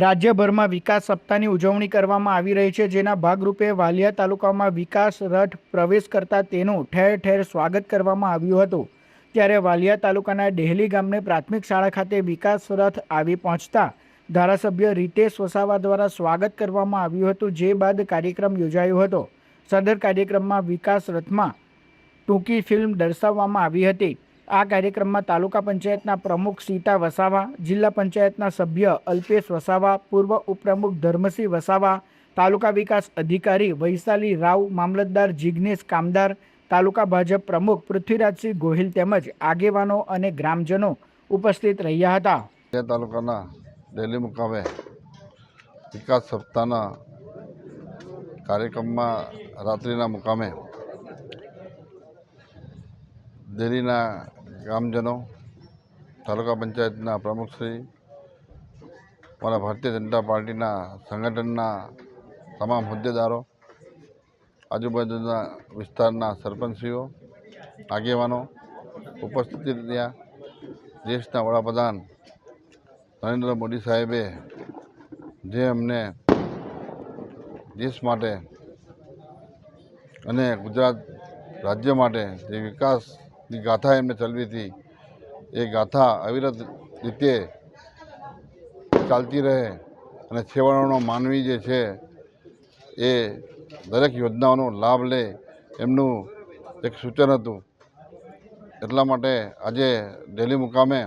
રાજ્યભરમાં વિકાસ સપ્તાહની ઉજવણી કરવામાં આવી રહી છે, જેના ભાગરૂપે વાલિયા તાલુકામાં વિકાસ રથ પ્રવેશ કરતા તેનું ઠેર ઠેર સ્વાગત કરવામાં આવ્યું હતું. ત્યારે વાલિયા તાલુકાના ડેહલી ગામને પ્રાથમિક શાળા ખાતે વિકાસ રથ આવી પહોંચતા ધારાસભ્ય રીતેશ વસાવા દ્વારા સ્વાગત કરવામાં આવ્યું હતું, જે બાદ કાર્યક્રમ યોજાયો હતો. સદર કાર્યક્રમમાં વિકાસ રથમાં ટૂંકી ફિલ્મ દર્શાવવામાં આવી હતી. આ કાર્યક્રમમાં તાલુકા પંચાયતના પ્રમુખ સીતા વસાવા, જિલ્લા પંચાયતના સભ્ય અલ્પેશ વસાવા, પૂર્વ ઉપપ્રમુખ ધર્મસિંહ વસાવા, તાલુકા વિકાસ અધિકારી વૈશાલી રાવ, મામલતદાર જિગ્નેશ કામદાર, તાલુકા ભાજપ પ્રમુખ પૃથ્વીરાજસિંહ ગોહિલ તેમજ આગેવાનો અને ગ્રામજનો ઉપસ્થિત રહ્યા હતા. તાલુકાના ડેલી મુકામે વિકાસ સપ્તાહના કાર્યક્રમમાં રાત્રિના મુકામે ડેલીના ગામજનો તાલુકા પંચાયતના પ્રમુખશ્રી મારા ભારતીય જનતા પાર્ટીના સંગઠનના તમામ હોદ્દેદારો, આજુબાજુના વિસ્તારના સરપંચશ્રીઓ, આગેવાનો ઉપસ્થિત રહ્યા. દેશના વડાપ્રધાન નરેન્દ્ર મોદી સાહેબે જે અમને દેશ માટે અને ગુજરાત રાજ્ય માટે જે વિકાસની ગાથા એમને ચલાવી હતી, એ ગાથા અવિરત રીતે ચાલતી રહે અને છેવાડાનો માનવી જે છે, એ દરેક યોજનાઓનો લાભ લે એમનું એક સૂચન હતું. એટલા માટે આજે ડેલી મુકામે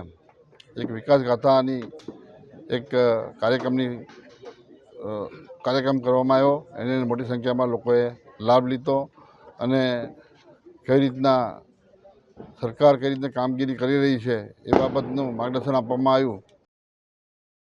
એક વિકાસ ગાથાની એક કાર્યક્રમની કાર્યક્રમ કરવામાં આવ્યો. એને મોટી સંખ્યામાં લોકોએ લાભ લીધો અને કઈ રીતના સરકાર કઈ રીતે કામગીરી કરી રહી છે એ બાબતનું માર્ગદર્શન આપવામાં આવ્યું.